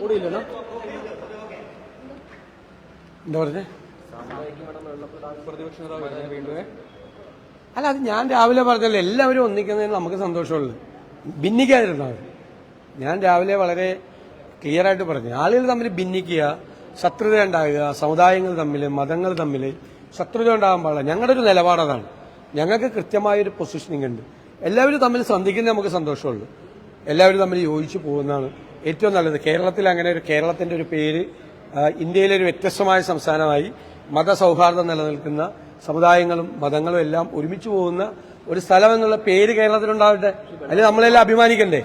എന്താ പറഞ്ഞേ? അല്ല അത് ഞാൻ രാവിലെ പറഞ്ഞല്ലോ എല്ലാവരും ഒന്നിക്കുന്നതിന് നമുക്ക് സന്തോഷമുള്ളു. ഭിന്നിക്കാതിരുന്നാൽ ഞാൻ രാവിലെ വളരെ ക്ലിയർ ആയിട്ട് പറഞ്ഞു. ആളുകൾ തമ്മിൽ ഭിന്നിക്കുക ശത്രുത ഉണ്ടാകുക സമുദായങ്ങൾ തമ്മിൽ മതങ്ങൾ തമ്മിൽ ശത്രുത ഉണ്ടാകാൻ പാടില്ല. ഞങ്ങളുടെ ഒരു നിലപാടതാണ് ഞങ്ങൾക്ക് കൃത്യമായൊരു പൊസിഷനിങ് ഉണ്ട്. എല്ലാവരും തമ്മിൽ സന്ധിക്കുന്നത് നമുക്ക് സന്തോഷമുള്ളൂ. എല്ലാവരും തമ്മിൽ യോജിച്ചു പോകുന്നതാണ് ഏറ്റവും നല്ലത്. കേരളത്തിൽ അങ്ങനെ ഒരു കേരളത്തിന്റെ ഒരു പേര് ഇന്ത്യയിലെ ഒരു വ്യത്യസ്തമായ സംസ്ഥാനമായി മതസൗഹാർദ്ദം നിലനിൽക്കുന്ന സമുദായങ്ങളും മതങ്ങളും എല്ലാം ഒരുമിച്ച് പോകുന്ന ഒരു സ്ഥലം എന്നുള്ള പേര് കേരളത്തിലുണ്ടാവട്ടെ. അതിൽ നമ്മളെല്ലാം അഭിമാനിക്കണ്ടേ?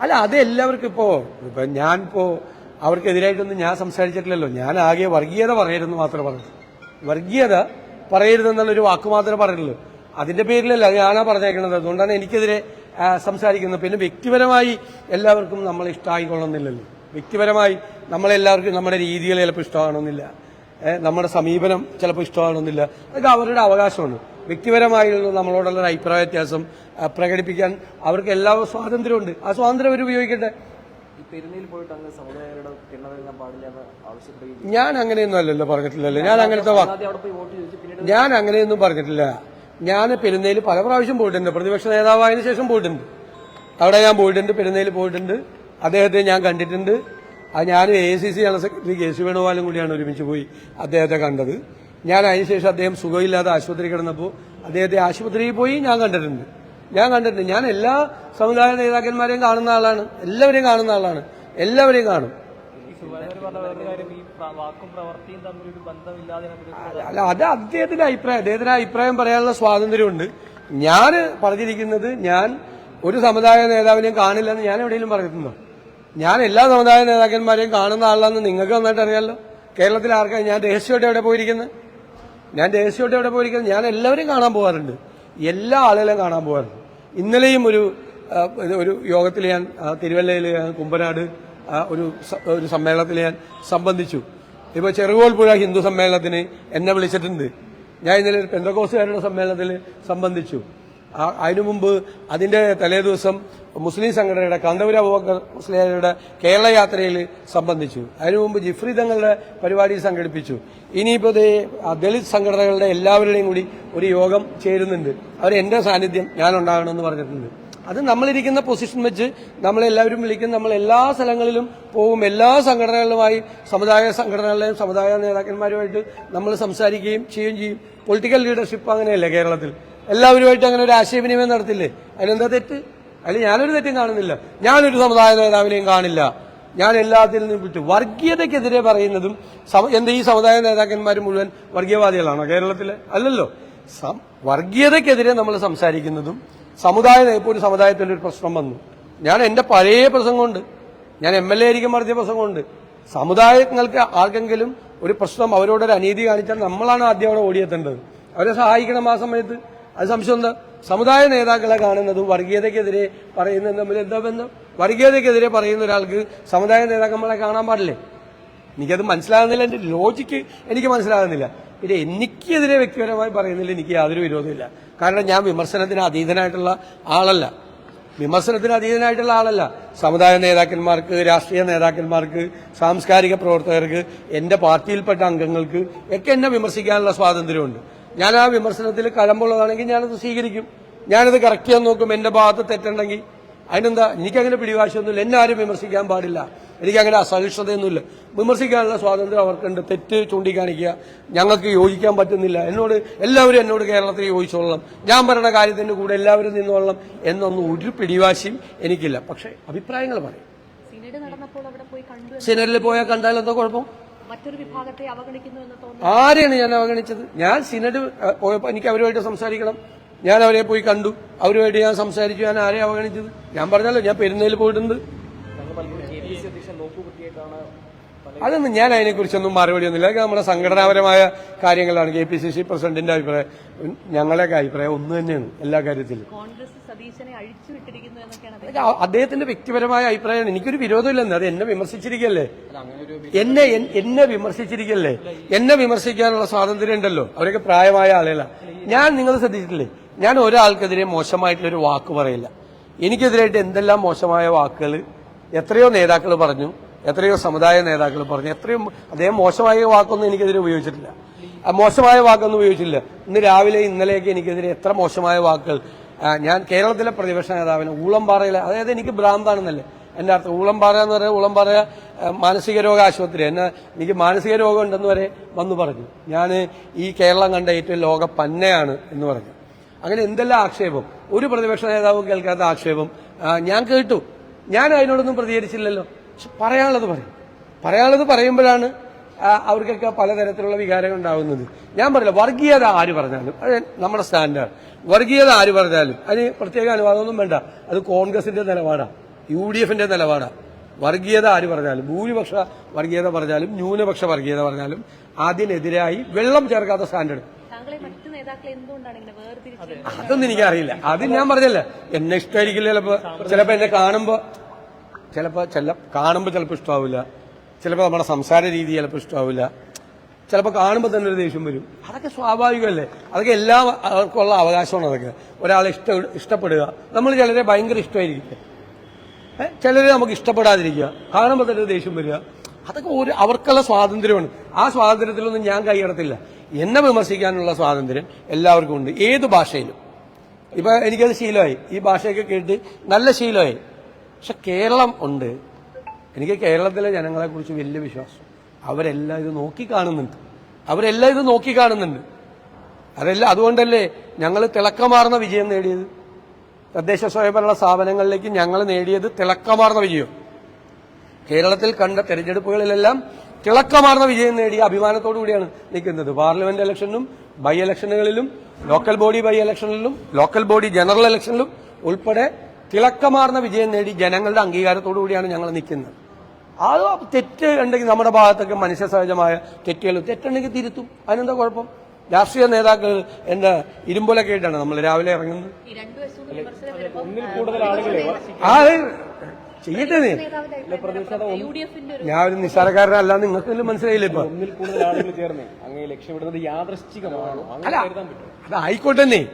അല്ല അത് എല്ലാവർക്കും ഇപ്പോ ഇപ്പൊ ഞാൻ അവർക്കെതിരായിട്ടൊന്നും ഞാൻ സംസാരിച്ചിട്ടില്ലല്ലോ. ഞാൻ ആകെ വർഗീയത പറയരുതെന്ന് മാത്രമേ പറഞ്ഞു വർഗീയത പറയരുതെന്നുള്ളൊരു വാക്ക് മാത്രമേ പറയുള്ളൂ അതിന്റെ പേരിലല്ല ഞാനാ പറഞ്ഞേക്കുന്നത്. അതുകൊണ്ടാണ് എനിക്കെതിരെ സംസാരിക്കുന്നത് പിന്നെ വ്യക്തിപരമായി എല്ലാവർക്കും നമ്മൾ ഇഷ്ടമായിക്കൊള്ളുന്നില്ലല്ലോ വ്യക്തിപരമായി നമ്മളെല്ലാവർക്കും നമ്മുടെ രീതികൾ ചിലപ്പോൾ ഇഷ്ടമാകണമെന്നില്ല നമ്മുടെ സമീപനം ചിലപ്പോൾ ഇഷ്ടമാകണമെന്നില്ല അതൊക്കെ അവരുടെ അവകാശമാണ്. വ്യക്തിപരമായുള്ള നമ്മളോടുള്ള ഒരു അഭിപ്രായ വ്യത്യാസം പ്രകടിപ്പിക്കാൻ അവർക്ക് എല്ലാ സ്വാതന്ത്ര്യമുണ്ട്. ആ സ്വാതന്ത്ര്യം അവർ ഉപയോഗിക്കട്ടെ. ഞാൻ അങ്ങനെയൊന്നും അല്ലല്ലോ പറഞ്ഞിട്ടില്ലല്ലോ. ഞാൻ അങ്ങനത്തെ ഞാൻ അങ്ങനെയൊന്നും പറഞ്ഞിട്ടില്ല. ഞാൻ പെരുന്നയിൽ പല പ്രാവശ്യം പോയിട്ടുണ്ട്. പ്രതിപക്ഷ നേതാവായതിനു ശേഷം പോയിട്ടുണ്ട്. അവിടെ ഞാൻ പോയിട്ടുണ്ട് പെരുന്നയിൽ പോയിട്ടുണ്ട്. അദ്ദേഹത്തെ ഞാൻ കണ്ടിട്ടുണ്ട്. അത് ഞാൻ A C C general secretary K C വേണുഗോപാലും കൂടിയാണ് ഒരുമിച്ച് പോയി അദ്ദേഹത്തെ കണ്ടത്. ഞാൻ അതിനുശേഷം അദ്ദേഹം സുഖമില്ലാതെ ആശുപത്രി കിടന്നപ്പോൾ അദ്ദേഹത്തെ ആശുപത്രിയിൽ പോയി ഞാൻ കണ്ടിട്ടുണ്ട്. ഞാൻ കണ്ടിട്ടുണ്ട്. ഞാൻ എല്ലാ സമുദായ നേതാക്കന്മാരെയും കാണുന്ന ആളാണ്. എല്ലാവരെയും കാണുന്ന ആളാണ്. എല്ലാവരെയും കാണും. അല്ല അത് അദ്ദേഹത്തിന്റെ അഭിപ്രായം അദ്ദേഹത്തിന്റെ അഭിപ്രായം പറയാനുള്ള സ്വാതന്ത്ര്യമുണ്ട്. ഞാൻ പറഞ്ഞിരിക്കുന്നത് ഞാൻ ഒരു സമുദായ നേതാവിനെയും കാണില്ലെന്ന് ഞാൻ എവിടെയെങ്കിലും പറയുന്നു ഞാൻ എല്ലാ സമുദായ നേതാക്കന്മാരെയും കാണുന്ന ആളാണെന്ന് നിങ്ങൾക്ക് നന്നായിട്ട് അറിയാമല്ലോ കേരളത്തിൽ ആർക്കാണ് ഞാൻ രഹസ്യമായിട്ട് എവിടെ പോയിരിക്കുന്നത്? ഞാൻ രഹസ്യമായിട്ട് എവിടെ പോയിരിക്കുന്നത്? ഞാൻ എല്ലാവരെയും കാണാൻ പോകാറുണ്ട്. എല്ലാ ആളുകളെയും കാണാൻ പോകാറുണ്ട്. ഇന്നലെയും ഒരു ഒരു യോഗത്തിൽ ഞാൻ തിരുവല്ലയിൽ കുമ്പനാട് ഒരു ഒരു സമ്മേളനത്തിൽ ഞാൻ സംബന്ധിച്ചു. ഇപ്പൊ ചെറുകോൽപ്പുഴ ഹിന്ദു സമ്മേളനത്തിന് എന്നെ വിളിച്ചിട്ടുണ്ട്. ഞാൻ ഇന്നലെ ഒരു പെന്തക്കോസുകാരുടെ സമ്മേളനത്തിൽ സംബന്ധിച്ചു. അതിനു മുമ്പ് അതിന്റെ തലേദിവസം മുസ്ലിം സംഘടനയുടെ കാന്തപുര അബൂബക്കർ മുസ്ലിയാരുടെ കേരള യാത്രയിൽ സംബന്ധിച്ചു. അതിനു മുമ്പ് ജിഫ്രി തങ്ങളുടെ പരിപാടി സംഘടിപ്പിച്ചു. ഇനിയിപ്പോൾ ദളിത് സംഘടനകളുടെ എല്ലാവരുടെയും കൂടി ഒരു യോഗം ചേരുന്നുണ്ട്. അവർ എന്റെ സാന്നിധ്യം ഞാൻ ഉണ്ടാകണമെന്ന് പറഞ്ഞിട്ടുണ്ട്. അത് നമ്മളിരിക്കുന്ന പൊസിഷൻ വെച്ച് നമ്മളെല്ലാവരും വിളിക്കും. നമ്മൾ എല്ലാ സ്ഥലങ്ങളിലും പോകും എല്ലാ സംഘടനകളുമായി സമുദായ സംഘടനകളിലെയും സമുദായ നേതാക്കന്മാരുമായിട്ട് നമ്മൾ സംസാരിക്കുകയും ചെയ്യുകയും ചെയ്യും. പൊളിറ്റിക്കൽ ലീഡർഷിപ്പ് അങ്ങനെയല്ലേ കേരളത്തിൽ? എല്ലാവരുമായിട്ട് അങ്ങനെ ഒരു ആശയവിനിമയം നടത്തില്ലേ? അതിലെന്താ തെറ്റ്? അതിൽ ഞാനൊരു തെറ്റും കാണുന്നില്ല. ഞാനൊരു സമുദായ നേതാവിനെയും കാണില്ല. ഞാൻ എല്ലാത്തിൽ നിന്നും വിട്ടു. വർഗീയതയ്ക്കെതിരെ പറയുന്നതും എന്താ ഈ സമുദായ നേതാക്കന്മാർ മുഴുവൻ വർഗീയവാദികളാണോ കേരളത്തിലെ? അല്ലല്ലോ. വർഗീയതയ്ക്കെതിരെ നമ്മൾ സംസാരിക്കുന്നതും സമുദായ ഇപ്പോൾ ഒരു സമുദായത്തിൽ ഒരു പ്രശ്നം വന്നു. ഞാൻ എന്റെ പഴയ പ്രസംഗമുണ്ട്. ഞാൻ എം എൽ എ ആയിരിക്കും നടത്തിയ പ്രസംഗമുണ്ട്. സമുദായങ്ങൾക്ക് ആർക്കെങ്കിലും ഒരു പ്രശ്നം അവരോടൊരു അനീതി കാണിച്ചാൽ നമ്മളാണ് ആദ്യം അവിടെ ഓടിയെത്തേണ്ടത്. അവരെ സഹായിക്കണം ആ സമയത്ത്. അത് സംശയം എന്താ? സമുദായ നേതാക്കളെ കാണുന്നതും വർഗീയതയ്ക്കെതിരെ പറയുന്നത് തമ്മിൽ എന്താ ബന്ധം? വർഗീയതയ്ക്കെതിരെ പറയുന്ന ഒരാൾക്ക് സമുദായ നേതാക്കന്മാരെ കാണാൻ പാടില്ലേ? എനിക്കത് മനസ്സിലാകുന്നില്ല. എന്റെ ലോജിക്ക് എനിക്ക് മനസ്സിലാകുന്നില്ല. പിന്നെ എനിക്കെതിരെ വ്യക്തിപരമായി പറയുന്നില്ല എനിക്ക് യാതൊരു വിരോധമില്ല. കാരണം ഞാൻ വിമർശനത്തിന് അതീതനായിട്ടുള്ള ആളല്ല. വിമർശനത്തിന് അതീതനായിട്ടുള്ള ആളല്ല. സമുദായ നേതാക്കന്മാർക്ക് രാഷ്ട്രീയ നേതാക്കന്മാർക്ക് സാംസ്കാരിക പ്രവർത്തകർക്ക് എന്റെ പാർട്ടിയിൽപ്പെട്ട അംഗങ്ങൾക്ക് ഒക്കെ എന്നെ വിമർശിക്കാനുള്ള സ്വാതന്ത്ര്യമുണ്ട്. ഞാൻ ആ വിമർശനത്തിൽ കഴമ്പുള്ളതാണെങ്കിൽ ഞാനത് സ്വീകരിക്കും. ഞാനത് കറക്റ്റ് ചെയ്യാൻ നോക്കും. എന്റെ ഭാഗത്ത് തെറ്റുണ്ടെങ്കിൽ അതിനെന്താ? എനിക്കങ്ങനെ പിടിവാശിയൊന്നുമില്ല. എന്നെ ആരും വിമർശിക്കാൻ പാടില്ല. എനിക്കങ്ങനെ അസഹിഷ്ണുതയൊന്നുമില്ല വിമർശിക്കാനുള്ള സ്വാതന്ത്ര്യം അവർക്കുണ്ട്. തെറ്റ് ചൂണ്ടിക്കാണിക്കുക. ഞങ്ങൾക്ക് യോജിക്കാൻ പറ്റുന്നില്ല. എന്നോട് എല്ലാവരും എന്നോട് കേരളത്തിൽ യോജിച്ചോളണം. ഞാൻ പറയുന്ന കാര്യത്തിന്റെ കൂടെ എല്ലാവരും നിന്നോളണം എന്നൊന്നും ഒരു പിടിവാശിയും എനിക്കില്ല. പക്ഷേ അഭിപ്രായങ്ങൾ പറയും. സിനറിൽ പോയാൽ കണ്ടാൽ എന്താ കുഴപ്പം? മറ്റൊരു വിഭാഗത്തെ അവഗണിക്കുന്നു ആരെയാണ് ഞാൻ അവഗണിച്ചത്? ഞാൻ സിനഡ് പോയപ്പോൾ എനിക്ക് അവരുമായിട്ട് സംസാരിക്കണം. ഞാൻ അവരെ പോയി കണ്ടു. അവരുമായിട്ട് ഞാൻ സംസാരിച്ചു. ഞാൻ ആരെ അവഗണിച്ചത്? ഞാൻ പറഞ്ഞല്ലോ ഞാൻ പെരുന്നയിൽ പോയിട്ടുണ്ട്. അതൊന്നും ഞാൻ അതിനെക്കുറിച്ചൊന്നും മറുപടിയൊന്നുമില്ല. അതൊക്കെ നമ്മുടെ സംഘടനാപരമായ കാര്യങ്ങളാണ്. കെ പി സി സി പ്രസിഡന്റിന്റെ അഭിപ്രായം ഞങ്ങളുടെയൊക്കെ അഭിപ്രായം ഒന്ന് തന്നെയാണ് എല്ലാ കാര്യത്തിലും. കോൺഗ്രസ് സതീശനെ അഴിച്ചുവിട്ടിരിക്കുന്നു എന്നൊക്കെയാണ് അദ്ദേഹം അദ്ദേഹത്തിന്റെ വ്യക്തിപരമായ അഭിപ്രായമാണ്. എനിക്കൊരു വിരോധമില്ലെന്ന് അത് എന്നെ വിമർശിച്ചിരിക്കല്ലേ? അങ്ങനെ ഒരു എന്നെ എന്നെ വിമർശിച്ചിരിക്കല്ലേ? എന്നെ വിമർശിക്കാനുള്ള സ്വാതന്ത്ര്യം ഉണ്ടല്ലോ അവരൊക്കെ പ്രായമായ ആളുകളാണ് ഞാൻ നിങ്ങൾ ശ്രദ്ധിച്ചിട്ടില്ലേ? ഞാൻ ഒരാൾക്കെതിരെ മോശമായിട്ടുള്ളൊരു വാക്ക് പറയില്ല. എനിക്കെതിരായിട്ട് എന്തെല്ലാം മോശമായ വാക്കുകൾ എത്രയോ നേതാക്കൾ പറഞ്ഞു എത്രയോ സമുദായ നേതാക്കൾ പറഞ്ഞു എത്രയും അദ്ദേഹം മോശമായ വാക്കൊന്നും എനിക്കെതിരെ ഉപയോഗിച്ചിട്ടില്ല. മോശമായ വാക്കൊന്നും ഉപയോഗിച്ചില്ല ഇന്ന് രാവിലെ ഇന്നലെയൊക്കെ എനിക്കെതിരെ എത്ര മോശമായ വാക്കുകൾ ഞാൻ കേരളത്തിലെ പ്രതിപക്ഷ നേതാവിന് ഊളംപാറയിലെ അതായത് എനിക്ക് ഭ്രാന്താണെന്നല്ലേ എന്റെ അർത്ഥം ഊളംപാറ എന്ന് പറയുന്നത് ഊളംപാറ മാനസിക രോഗ ആശുപത്രി എന്നെ എനിക്ക് മാനസിക രോഗം ഉണ്ടെന്ന് വരെ വന്നു പറഞ്ഞു. ഞാൻ ഈ കേരളം കണ്ട ഏറ്റവും ലോക പന്നയാണ് എന്ന് പറഞ്ഞു. അങ്ങനെ എന്തെല്ലാം ആക്ഷേപം? ഒരു പ്രതിപക്ഷ നേതാവും കേൾക്കാത്ത ആക്ഷേപം. ഞാൻ കേട്ടു. ഞാൻ അതിനോടൊന്നും പ്രതികരിച്ചില്ലല്ലോ. പക്ഷെ പറയാനുള്ളത് പറയും. പറയാനുള്ളത് പറയുമ്പോഴാണ് അവർക്കൊക്കെ പലതരത്തിലുള്ള വികാരങ്ങൾ ഉണ്ടാകുന്നത് ഞാൻ പറയില്ല വർഗീയത ആര് പറഞ്ഞാലും അത് നമ്മുടെ സ്റ്റാൻഡേർഡ് വർഗീയത ആര് പറഞ്ഞാലും അതിന് പ്രത്യേക അനുവാദമൊന്നും വേണ്ട. അത് കോൺഗ്രസിന്റെ നിലപാടാണ് യു ഡി എഫിന്റെ നിലപാടാണ് വർഗീയത ആര് പറഞ്ഞാലും ഭൂരിപക്ഷ വർഗീയത പറഞ്ഞാലും ന്യൂനപക്ഷ വർഗീയത പറഞ്ഞാലും അതിനെതിരായി വെള്ളം ചേർക്കാത്ത സ്റ്റാൻഡേർഡ് അതൊന്നും എനിക്കറിയില്ല. അത് ഞാൻ പറഞ്ഞല്ല എന്നെ ഇഷ്ടമായിരിക്കില്ല ചിലപ്പോ ചിലപ്പോ എന്നെ കാണുമ്പോ ചിലപ്പോ ചില കാണുമ്പോ ചിലപ്പോ ഇഷ്ടാവില്ല ചിലപ്പോ നമ്മുടെ സംസാര രീതി ചിലപ്പോ ഇഷ്ടാവില്ല ചിലപ്പോ കാണുമ്പോൾ തന്നെ ഒരു ദേഷ്യം വരും. അതൊക്കെ സ്വാഭാവികമല്ലേ? അതൊക്കെ എല്ലാ അവർക്കുള്ള അവകാശമാണ് അതൊക്കെ. ഒരാളെ ഇഷ്ട ഇഷ്ടപ്പെടുക. നമ്മൾ ചിലരെ ഭയങ്കര ഇഷ്ടമായിരിക്കും ചിലരെ നമുക്ക് ഇഷ്ടപ്പെടാതിരിക്കുക. കാണുമ്പോൾ തന്നെ ഒരു ദേഷ്യം വരിക. അതൊക്കെ ഒരു അവർക്കുള്ള സ്വാതന്ത്ര്യമാണ്. ആ സ്വാതന്ത്ര്യത്തിലൊന്നും ഞാൻ കൈയടത്തില്ല എന്നെ വിമർശിക്കാനുള്ള സ്വാതന്ത്ര്യം എല്ലാവർക്കും ഉണ്ട്. ഏത് ഭാഷയിലും. ഇപ്പൊ എനിക്കത് ശീലമായി. ഈ ഭാഷയൊക്കെ കേട്ട് നല്ല ശീലമായി. പക്ഷെ കേരളം ഉണ്ട്. എനിക്ക് കേരളത്തിലെ ജനങ്ങളെ കുറിച്ച് വലിയ വിശ്വാസം. അവരെല്ലാം ഇത് നോക്കി കാണുന്നുണ്ട്. അവരെല്ലാം ഇത് നോക്കി കാണുന്നുണ്ട്. അതെല്ലാം അതുകൊണ്ടല്ലേ ഞങ്ങൾ തിളക്കമാർന്ന വിജയം നേടിയത്? തദ്ദേശ സ്വയംഭരണ സ്ഥാപനങ്ങളിലേക്ക് ഞങ്ങൾ നേടിയത് തിളക്കമാർന്ന വിജയം. കേരളത്തിൽ കണ്ട തെരഞ്ഞെടുപ്പുകളിലെല്ലാം തിളക്കമാർന്ന വിജയം നേടിയ അഭിമാനത്തോടു കൂടിയാണ് നിൽക്കുന്നത്. പാർലമെന്റ് ഇലക്ഷനിലും ബൈ ഇലക്ഷനുകളിലും ലോക്കൽ ബോഡി ബൈ ഇലക്ഷനിലും ലോക്കൽ ബോഡി ജനറൽ ഇലക്ഷനിലും ഉൾപ്പെടെ തിളക്കമാർന്ന വിജയം നേടി ജനങ്ങളുടെ അംഗീകാരത്തോടു കൂടിയാണ് ഞങ്ങൾ നിൽക്കുന്നത്. അത് തെറ്റ് ഉണ്ടെങ്കിൽ നമ്മുടെ ഭാഗത്തൊക്കെ മനുഷ്യ സഹജമായ തെറ്റുകൾ തെറ്റുണ്ടെങ്കിൽ തിരുത്തും. അതിനെന്താ കുഴപ്പം? രാഷ്ട്രീയ നേതാക്കൾ എന്റെ ഇരുമ്പൊലൊക്കെ ആയിട്ടാണ് നമ്മൾ രാവിലെ ഇറങ്ങുന്നത്. ഈ രണ്ടു വശവും വിമർശനം വരുമ്പോൾ കൂടുതൽ ആളുകളെ ആ ചെയ്യട്ടെ നീ ഞാൻ ഒരു നിസ്സാരക്കാരനല്ല നിങ്ങൾക്ക് മനസ്സിലായില്ല ഇപ്പൊ? ഒന്നിൽ കൂടുതൽ ആളുകൾ ചേർന്ന്. അങ്ങേ ലക്ഷ്യമിടുന്നത് യാദൃശ്ചികമാണോ. അങ്ങനെ അല്ല കരുതാൻ പറ്റും. അത് ആയിക്കോട്ടെന്നേ.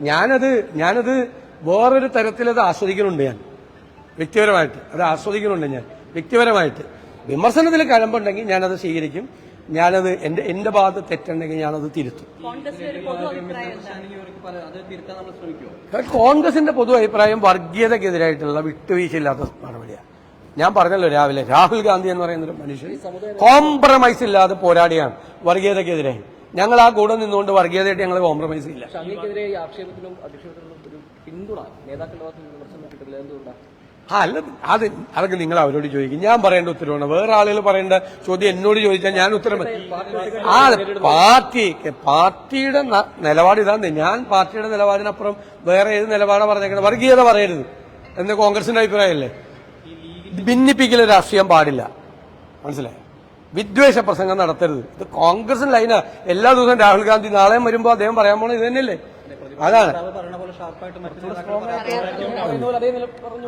ഞാനത് ഞാനത് വേറൊരു തരത്തിലത് ആസ്വദിക്കുന്നുണ്ട് ഞാൻ. വ്യക്തിപരമായിട്ട്. അത് ആസ്വദിക്കുന്നുണ്ട് ഞാൻ. വ്യക്തിപരമായിട്ട്. വിമർശനത്തിൽ കഴമ്പുണ്ടെങ്കിൽ ഞാനത് സ്വീകരിക്കും. ഞാനത് എന്റെ എന്റെ ഭാഗത്ത് തെറ്റുണ്ടെങ്കിൽ ഞാനത് തിരുത്തും. കോൺഗ്രസിന്റെ പൊതു അഭിപ്രായം വർഗീയതക്കെതിരായിട്ടുള്ള വിട്ടുവീഴ്ചയില്ലാത്ത നടപടിയാണ് ഞാൻ പറഞ്ഞല്ലോ രാവിലെ രാഹുൽ ഗാന്ധി എന്ന് പറയുന്ന ഒരു മനുഷ്യൻ കോംപ്രമൈസ് ഇല്ലാതെ പോരാടിയാണ് വർഗീയതക്കെതിരെ. ഞങ്ങൾ ആ കൂടെ നിന്നുകൊണ്ട് വർഗീയതയായിട്ട് ഞങ്ങൾ കോംപ്രമൈസ് ഇല്ല. അല്ല അത് അതൊക്കെ നിങ്ങൾ അവരോട് ചോദിക്കും. ഞാൻ പറയേണ്ട ഉത്തരവാണ്. വേറെ ആളുകൾ പറയേണ്ട ചോദ്യം എന്നോട് ചോദിച്ചാൽ ഞാൻ ഉത്തരം. ആ പാർട്ടി പാർട്ടിയുടെ നിലപാട് ഇതാണ് ഞാൻ പാർട്ടിയുടെ നിലപാടിനപ്പുറം വേറെ ഏത് നിലപാടാണ് പറഞ്ഞേക്കുന്നത് വർഗീയത പറയരുത്. എന്ന് കോൺഗ്രസിന്റെ അഭിപ്രായമല്ലേ? ഭിന്നിപ്പിക്കൽ രാഷ്ട്രീയം പാടില്ല. മനസ്സിലായോ? വിദ്വേഷ പ്രസംഗം നടത്തരുത്. ഇത് കോൺഗ്രസിന്റെ ലൈനാ. എല്ലാ ദിവസവും രാഹുൽ ഗാന്ധി നാളെയും വരുമ്പോൾ അദ്ദേഹം പറയാൻ പോണത് ഇത് തന്നെയല്ലേ? അതാണ്.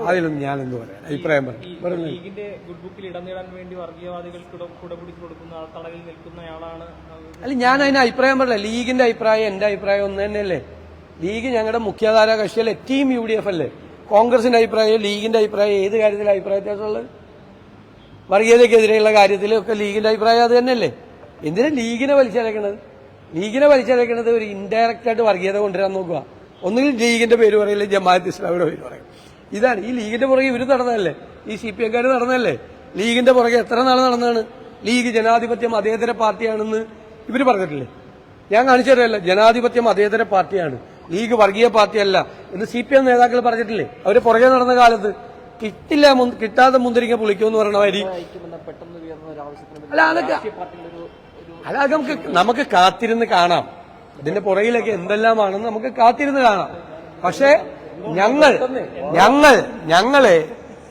അതിലൊന്നും ഞാൻ എന്ത് പറയാം? അഭിപ്രായം പറഞ്ഞു. ലീഗിന്റെ ഗുഡ് ബുക്കിൽ ഇടം നേടാൻ വേണ്ടി വർഗീയവാദികൾക്ക് കൊടുക്കുന്ന തടവിൽ നിൽക്കുന്നയാളാണ് അല്ല ഞാൻ അതിന് അഭിപ്രായം പറഞ്ഞില്ല. ലീഗിന്റെ അഭിപ്രായം എന്റെ അഭിപ്രായം ഒന്ന് തന്നെയല്ലേ? ലീഗ് ഞങ്ങളുടെ മുഖ്യധാര കക്ഷിയല്ലേ? ടീം യു ഡി എഫ് അല്ലേ? കോൺഗ്രസിന്റെ അഭിപ്രായം ലീഗിന്റെ അഭിപ്രായം ഏത് കാര്യത്തിൽ അഭിപ്രായത്തിലുള്ളത് വർഗീയതയ്ക്കെതിരെയുള്ള കാര്യത്തിലൊക്കെ ലീഗിന്റെ അഭിപ്രായം അത് തന്നെയല്ലേ? എന്തിനാ ലീഗിനെ വലിച്ചടക്കണത് ലീഗിനെ വലിച്ചടക്കണത് ഒരു ഇൻഡയറക്റ്റ് ആയിട്ട് വർഗീയത കൊണ്ടുവരാൻ നോക്കുക. ഒന്നുകിൽ ലീഗിന്റെ പേര് പറയില്ല ജമാഅത്ത് ഇസ്ലാമിയുടെ പേര് പറയും. ഇതാണ് ഈ ലീഗിന്റെ പുറകെ ഇവർ നടന്നതല്ലേ? ഈ സി പി എംകാർ നടന്നതല്ലേ? ലീഗിന്റെ പുറകെ എത്ര നാൾ നടന്നതാണ്? ലീഗ് ജനാധിപത്യ മതേതര പാർട്ടിയാണെന്ന് ഇവർ പറഞ്ഞിട്ടില്ലേ? ഞാൻ കാണിച്ചു തരല്ല ജനാധിപത്യ മതേതര പാർട്ടിയാണ്. ലീഗ് വർഗീയ പാർട്ടിയല്ല എന്ന് സി പി എം നേതാക്കൾ പറഞ്ഞിട്ടില്ലേ? അവർ പുറകെ നടന്ന കാലത്ത് കിട്ടില്ല കിട്ടാതെ മുന്തിരിങ്ങ പുളിക്കുമെന്ന് പറയണ മാതിരി. ഐക്യമെന്ന പെട്ടെന്ന് ഉയർന്ന ഒരു ആവശ്യത്തിന് അല്ല അതൊക്കെ അല്ല അത് നമുക്ക് നമുക്ക് കാത്തിരുന്ന് കാണാം. ഇതിന്റെ പുറകിലൊക്കെ എന്തെല്ലാമാണെന്ന് നമുക്ക് കാത്തിരുന്ന് കാണാം. പക്ഷേ ഞങ്ങൾ ഞങ്ങൾ ഞങ്ങളെ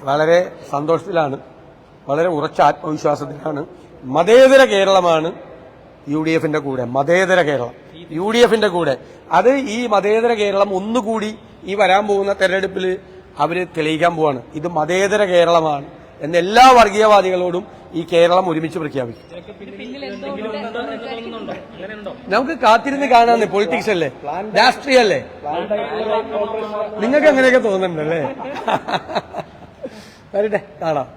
വളരെ സന്തോഷത്തിലാണ് വളരെ ഉറച്ച ആത്മവിശ്വാസത്തിലാണ്. മതേതര കേരളമാണ് യു ഡി എഫിന്റെ കൂടെ മതേതര കേരളം യു ഡി എഫിന്റെ കൂടെ. അത് ഈ മതേതര കേരളം ഒന്നുകൂടി ഈ വരാൻ പോകുന്ന തെരഞ്ഞെടുപ്പിൽ അവർ തെളിയിക്കാൻ പോവാണ്. ഇത് മതേതര കേരളമാണ് എന്ന് എല്ലാ വർഗീയവാദികളോടും ഈ കേരളം ഒരുമിച്ച് പ്രഖ്യാപിക്കും. നമുക്ക് കാത്തിരുന്ന് കാണാന്ന് പൊളിറ്റിക്സ് അല്ലേ? രാഷ്ട്രീയല്ലേ നിങ്ങൾക്ക് അങ്ങനെയൊക്കെ തോന്നുന്നുണ്ടല്ലേ? വരട്ടെ കാണാം.